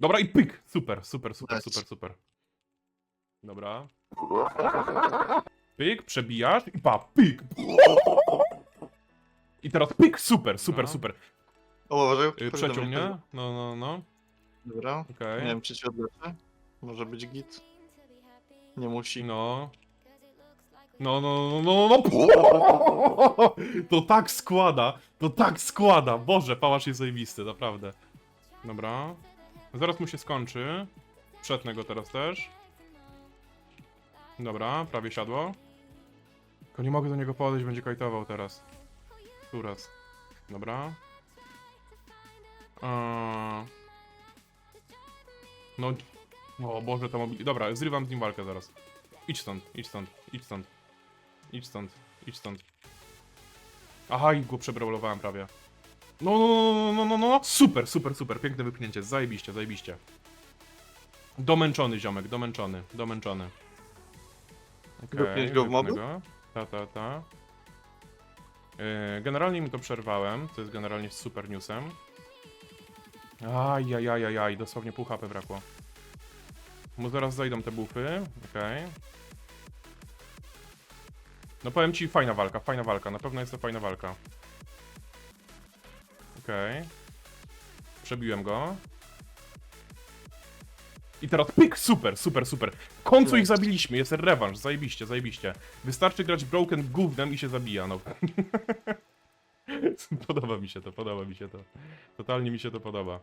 Dobra i pyk! Super, super, super, super, super. Dobra. Pyk, przebijasz i pa, pyk! I teraz pyk, super, super, No. super. O, uważaj. Y, do Przeciął mnie. No, no, no. Dobra. Okej. Nie wiem, czy się odleczę. Może być git. Nie musi. No. No, no, no, no, no, no. To tak składa, to tak składa. Boże, pałasz jest zajebisty, naprawdę. Dobra. Zaraz mu się skończy. Przetnę go teraz też. Dobra, prawie siadło. Tylko nie mogę do niego podejść, będzie kajtował teraz. Tu raz. Dobra. Eee... No... O Boże, to mobil... Dobra, zrywam z nim walkę zaraz. Idź stąd, idź stąd, idź stąd. Idź stąd, idź stąd. Aha, i go przebrolowałem prawie. No, no, no, no, no, no, no, super, super, super, piękne wypchnięcie, zajebiście, zajebiście. Domęczony ziomek, domęczony, domęczony. Okej, Wypchnieć go w wypchnę mobu? go. Ta, ta, ta. Yy, generalnie mi to przerwałem, to jest generalnie super newsem. Ajajajajaj, dosłownie pół HP brakło. Mu zaraz zajdą te bufy, okej. No powiem ci, fajna walka, fajna walka, na pewno jest to fajna walka. Okej. Przebiłem go. I teraz pyk, super, super, super. W końcu ich zabiliśmy, jest rewanż, zajebiście, zajebiście. Wystarczy grać broken gównem i się zabija, no. podoba mi się to, podoba mi się to. Totalnie mi się to podoba.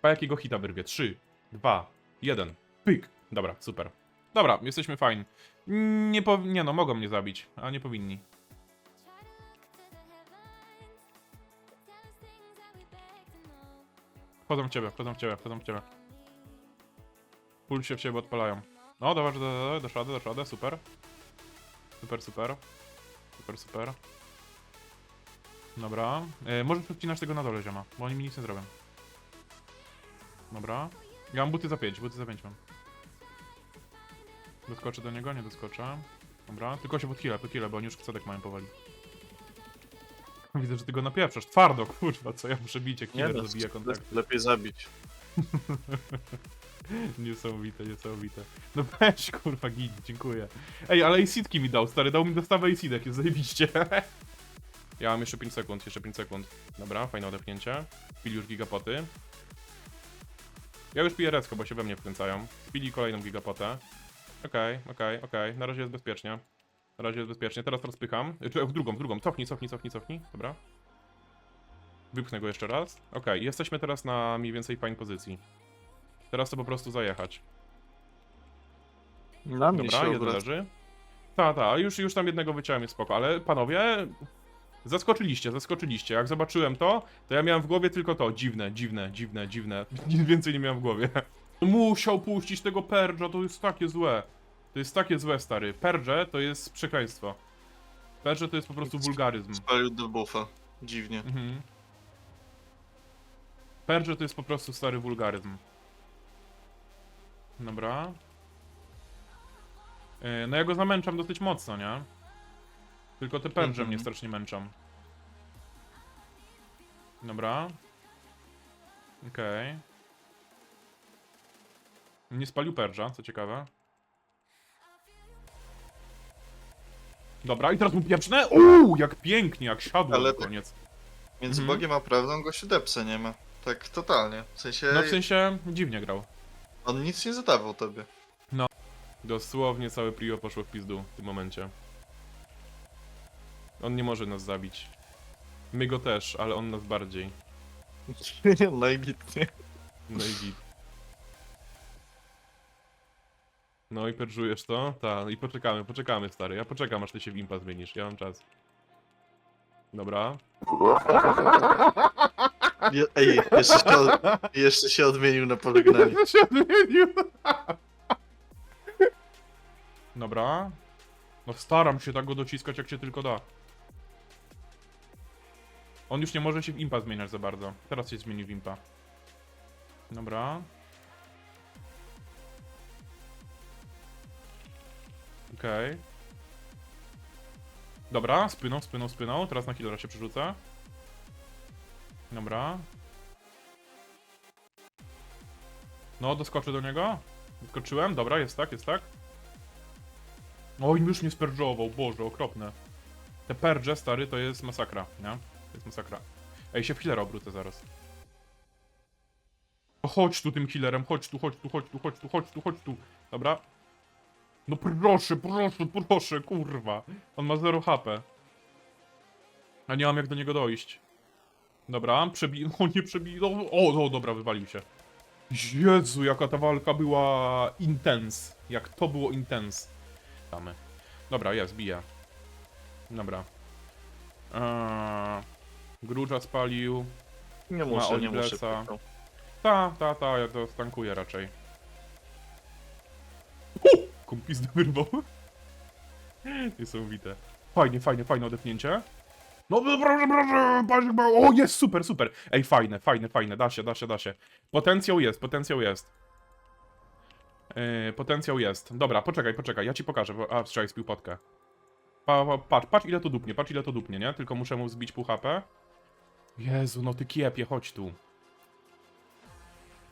Pa jakiego hita wyrwie? 3, 2, 1. Pyk. Dobra, super. Dobra, jesteśmy fajni. Nie, nie no, mogą mnie zabić, a nie powinni. Wchodzą w ciebie, wchodzą w ciebie, wchodzą w ciebie. Pul się w ciebie odpalają. No, dobra, dobra, dasz radę, dasz radę, super. Super, super. Super, super. Dobra. E, możesz odcinać tego na dole, zioma, bo oni mi nic nie zrobią. Dobra. Ja mam buty za 5, buty za 5 mam. Doskoczę do niego, nie doskoczę. Dobra, tylko się podchilę, podchilę, bo oni już cedek mają powoli. Widzę, że ty go napieprzasz. Twardo, kurwa, co ja muszę bić, jak killer no, zabija kontakt. lepiej zabić. Niesamowite, niesamowite. No weź, kurwa, git, dziękuję. Ej, ale acidki mi dał, stary, dał mi dostawę acidek, jest zajebiście. Ja mam jeszcze 5 sekund, jeszcze 5 sekund. Dobra, fajne odepchnięcie. Pili już gigapoty. Ja już piję recko, bo się we mnie wkręcają. Pili kolejną gigapotę. Okej, okej, okej, na razie jest bezpiecznie. Na razie jest bezpiecznie, teraz rozpycham. Czy w drugą, w drugą, cofnij, cofnij, cofnij, cofnij, dobra. Wypchnę go jeszcze raz. Okej, jesteśmy teraz na mniej więcej fajnej pozycji. Teraz to po prostu zajechać. Na mnie Dobra, się jeden leży. Ta, ta, już, już tam jednego wyciąłem, jest spoko, ale panowie, zaskoczyliście, zaskoczyliście. Jak zobaczyłem to, to ja miałem w głowie tylko to. Dziwne, dziwne, dziwne, dziwne. Nic więcej nie miałem w głowie. Musiał puścić tego Perdża, to jest takie złe. To jest takie złe, stary. Perdże to jest przekleństwo. Perdże to jest po prostu wulgaryzm. Spalił do buffa. Dziwnie. Mhm. Perdże to jest po prostu stary wulgaryzm. Dobra. Yy, No ja go zamęczam dosyć mocno, nie? Tylko te perdże Mhm. mnie strasznie męczą. Dobra. Okej. Nie spalił perdża, co ciekawe. Dobra, i teraz mu pieprzne. Uuu, jak pięknie, jak siadło Ale na tak- koniec. Między Mhm. Bogiem a prawdą go się depse nie ma. Tak totalnie. W sensie, No w sensie dziwnie grał. on nic nie zadawał tobie. Dosłownie całe Prio poszło w pizdu w tym momencie. On nie może nas zabić. My go też, ale on nas bardziej. Najbitnie. No i git. No i perżujesz to? Tak, i poczekamy, poczekamy stary. Ja poczekam aż ty się w impa zmienisz, ja mam czas. Dobra. Ej, jeszcze się, od, jeszcze się odmienił na pożegnanie. To się odmienił. Dobra. No staram się tak go dociskać jak się tylko da. On już nie może się w impa zmieniać za bardzo. Teraz się zmieni w impa. Dobra. Okej. Dobra, spłynął, spłynął, spłynął. Teraz na killera się przerzuca. Dobra. No, doskoczę do niego. Doskoczyłem, dobra, jest tak, jest tak. Oj, już mnie sperdżował, boże, okropne. Te perdże, stary, to jest masakra, nie? To jest masakra. Ej, się w healera obrócę zaraz. O, chodź tu tym healerem, chodź tu, chodź tu, chodź tu, chodź tu, chodź tu, chodź tu. Dobra. No proszę, proszę, proszę, kurwa. On ma 0 HP. A nie mam jak do niego dojść. Dobra, przebi... O, nie przebi... O, o, dobra, wywalił się. Jezu, jaka ta walka była intens. Jak to było intens. Damy. Dobra, jest, bije. Dobra. Eee, Grudża spalił. Nie muszę, nie muszę. Ta, ta, ta, ja to stankuję raczej. Kumpis wyrwał. Niesamowite. Fajnie, fajnie, fajne odepnięcie. No proszę, proszę, pa- o jest, super, super. Ej, fajne, fajne, fajne, da się, da się, da się. Potencjał jest, potencjał jest. Yy, potencjał jest. Dobra, poczekaj, poczekaj, ja ci pokażę. A, wstrzymaj, spił potkę. Pa, pa, patrz, patrz ile to dupnie, patrz ile to dupnie, nie? Tylko muszę mu zbić pół HP. Jezu, no ty kiepie, chodź tu.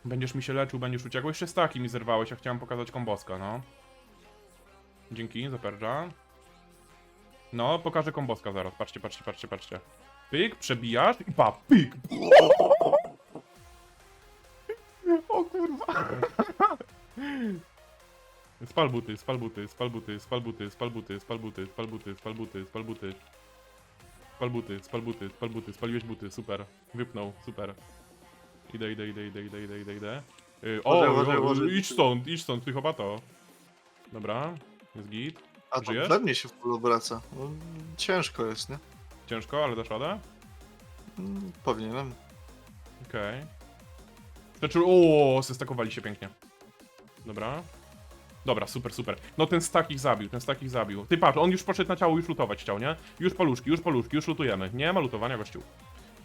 Będziesz mi się leczył, będziesz uciekał. Jeszcze staki mi zerwałeś, ja chciałem pokazać komboska, no. Dzięki, za perdża. No, pokażę komboska zaraz. Patrzcie, patrzcie, patrzcie, patrzcie. Pyk, przebijasz i pa, pyk. O kurwa. Spal buty, spal buty, spal buty, spal buty, spal buty, spal buty, spal buty, spal buty, spal buty. Spal buty, spal buty, spal buty, spaliłeś buty, super. Wypnął, super. Idę, idę, idę, idę, idę, idę, idę, idę. Yy, o, o, uważaj. idź stąd, idź stąd, psychopato. Dobra, jest git. A to Żyjesz? we mnie się w ogóle obraca. No, ciężko jest, nie? Ciężko, ale dasz radę? Mm, Powinienem. Okej. Znaczy, o, zestakowali się pięknie. Dobra. Dobra, super, super. No ten stak ich zabił, ten stak ich zabił. Ty patrz, on już poszedł na ciało, już lutować chciał, nie? Już paluszki, już paluszki, już lutujemy. Nie ma lutowania, gościu.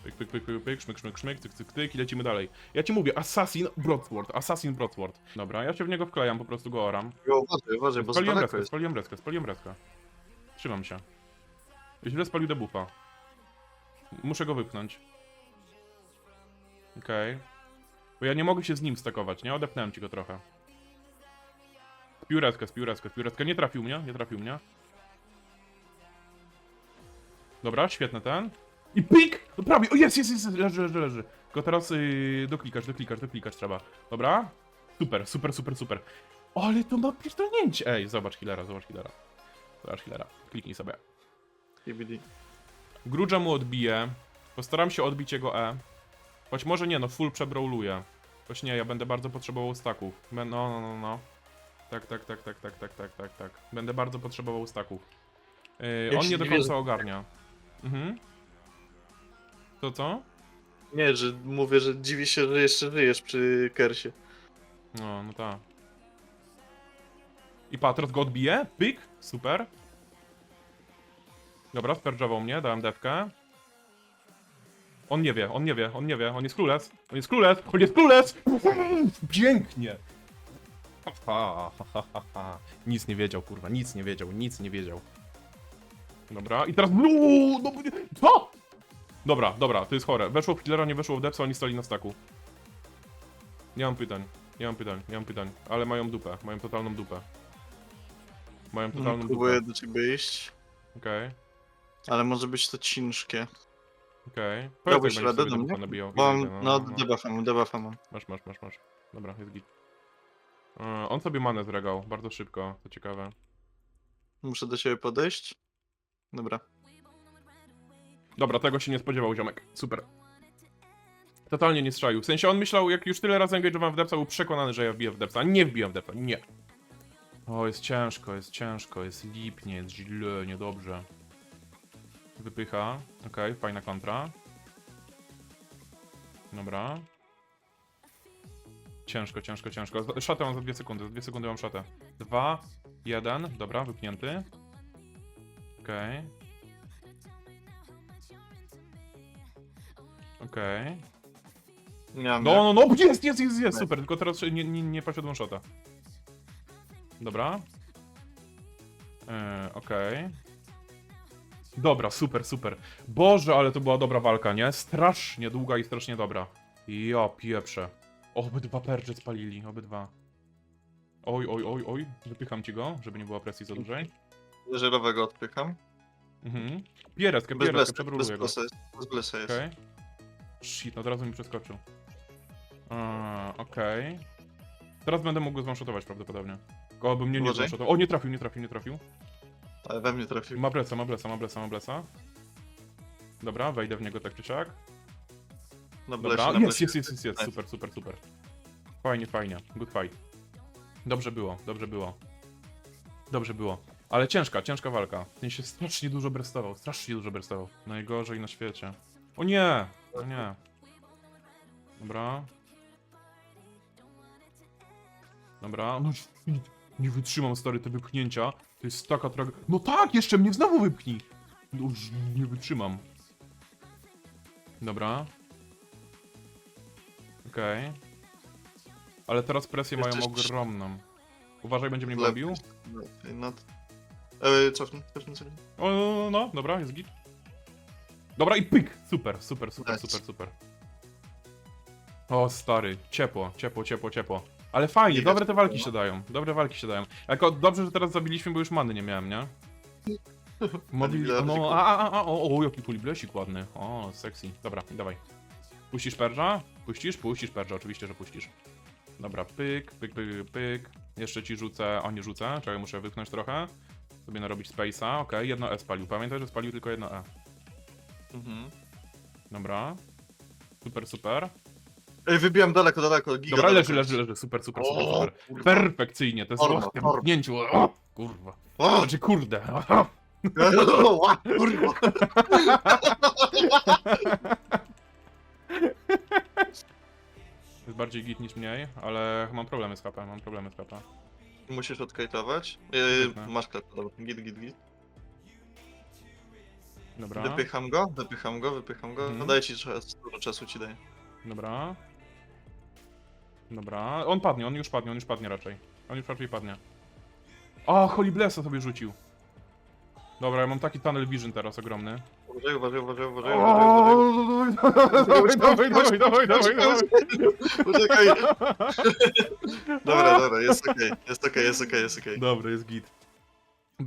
Pyk, pyk, pyk, pyk, pyk, szmyk, szmyk, szmyk, cyk, cyk, tyk i lecimy dalej. Ja ci mówię, Assassin Broadsword, Assassin Broadsword. Dobra, ja się w niego wklejam, po prostu go oram. Jo, Uważaj, uważaj, bo Spaliłem daleko reskę, jest. spaliłem reskę, spaliłem reskę. Trzymam się. Źle spalił debuffa. Muszę go wypchnąć. Okej. Bo ja nie mogę się z nim stakować, nie? Odepnąłem ci go trochę. Spił reskę, spił reskę, spił reskę. Nie trafił mnie, nie trafił mnie. Dobra, świetny ten. I pik! No prawie, o jest, jest, jest, leży, leży, leży. Tylko teraz yy, doklikasz, doklikasz, doklikasz trzeba. Dobra? Super, super, super, super. Ale to ma pierdolnięcie! Ej, zobacz healera, zobacz healera. Zobacz healera, kliknij sobie. TBD. Grudża mu odbiję. Postaram się odbić jego E. Choć może nie, no full przebrawluję. Choć nie, ja będę bardzo potrzebował staków. Bę- No, no, no, no. Tak, tak, tak, tak, tak, tak, tak, tak, tak. Będę bardzo potrzebował staków. Yy, on nie do końca ogarnia. Mhm. To co? Nie, że mówię, że dziwi się, że jeszcze żyjesz przy Kersie. No, no tak. I Patros go odbije. Pyk. Super. Dobra, sperdżował mnie, dałem dewkę. On nie wie, on nie wie, on nie wie, on jest króles. On jest króles, on jest króles! Pięknie! Ha, ha, ha, ha, ha. Nic nie wiedział, kurwa, nic nie wiedział, nic nie wiedział. Dobra, i teraz... No, no, co? Dobra, dobra, to jest chore. Weszło w killera, nie weszło w depsa, oni stali na staku. Nie mam pytań. Nie mam pytań, nie mam pytań, ale mają dupę, mają totalną dupę. Mają totalną dupę. Próbuję do ciebie iść, Okej, ale może być to ciężkie. okej. Powiedz, jak radę do mnie? nabijał. Bo Idę, mam, idę, no, debuffa mam, debuffa mam. Masz, masz, masz, masz. Dobra, jest git. E, on sobie manę zregał, bardzo szybko, to ciekawe. Muszę do ciebie podejść. Dobra. Dobra, tego się nie spodziewał ziomek, super. Totalnie nie strzelił. W sensie on myślał, jak już tyle razy engage'owałem w depsa, był przekonany, że ja wbiję w depsa, nie wbiłem w depsa, nie. O, jest ciężko, jest ciężko, jest lipnie, jest źle, niedobrze. Wypycha, okej, fajna kontra. Dobra. Ciężko, ciężko, ciężko. Szatę mam za dwie sekundy, za dwie sekundy mam szatę. Dwa, jeden, dobra, wypnięty. Okej. Okej. Nie mam. No, no, no, jest, jest, jest, jest, super, tylko teraz nie, nie, nie poszedłem shota. Dobra. Yy, Okej. Dobra, super, super. Boże, ale to była dobra walka, nie? Strasznie długa i strasznie dobra. Ja pieprzę. O, obydwa percze spalili, obydwa. Oj, oj, oj, oj. Wypycham ci go, żeby nie było presji za dużej. Żyrowego odpycham. Mhm. Piereskę, Bez piereskę, blesa, bez przebruluję go. blesa jest. Bez blesa jest. Okej. Shit, od razu mi przeskoczył. Okej. Teraz będę mógł go zwanshotować prawdopodobnie. Go bym mnie nie Uważaj. zwanshotował. O, nie trafił, nie trafił, nie trafił. Ale we mnie trafił. Ma blesa, ma blesa, ma blesa, ma blesa. Dobra, wejdę w niego tak czy siak. Na Dobra, blesie, na jest, blesie. jest, jest, jest, jest, super, super, super. Fajnie, fajnie, good fight. Dobrze było, dobrze było. Dobrze było. Ale ciężka, ciężka walka. Ten się strasznie dużo brestował, strasznie dużo brestował. Najgorzej na świecie. O nie! O nie. Dobra. Dobra, no nie wytrzymam stary te wypchnięcia. To jest taka tragedia. No tak, jeszcze mnie znowu wypchnij! No już nie wytrzymam. Dobra. Okej. Ale teraz presję mają Jesteś- ogromną. Uważaj, będzie mnie Lepiej. Lepiej, No. E, cofnij, cofnij sobie. O, no, dobra, jest git. Dobra i pyk! Super, super, super, super, super. O, stary, ciepło, ciepło, ciepło, ciepło. Ale fajnie, Giga dobre te walki ciepło, się dają, dobre walki się dają. Jako dobrze, że teraz zabiliśmy, bo już many nie miałem, nie? Poliblesik. No, a, a, a, o, o, jaki poliblesik ładny. O, sexy. Dobra, dawaj. Puścisz perża? Puścisz? Puścisz perża, oczywiście, że puścisz. Dobra, pyk, pyk, pyk, pyk. Jeszcze ci rzucę, o nie rzucę, czekaj, muszę wypchnąć trochę. Sobie narobić space'a, okej, jedno E spalił. Pamiętaj, że spalił tylko jedno E. Mhm. Dobra. Super, super. Ej, wybiłem daleko, daleko. Giga Dobra, leży, jest. leży, leży. Super, super, super, O, super. kurwa. Perfekcyjnie, złote forma. wypchnięciu. O, kurwa. O, Znaczy, kurde. ła, kurwa. Jest bardziej git niż mniej, ale mam problemy z HP, mam problemy z HP. Musisz odkajtować. Dobra. E, masz dobra. Git, git, git. Dobra, Wypycham go, wypycham go, wypycham go. Mhm. No daję ci czas, dużo czasu ci daję. dobra. Dobra, on padnie, on już padnie, on już padnie raczej. On już raczej padnie. O, Holy Blessa sobie rzucił. Dobra, ja mam taki tunnel vision teraz ogromny. Uważaj, uważaj, uważaj, uważaj, uważaj, uważaj. dawaj, dawaj, dawaj, dawaj, dawaj. Poczekaj. Dobra, dobra, jest okej, jest okej, jest okej, jest okej. Dobra, jest git.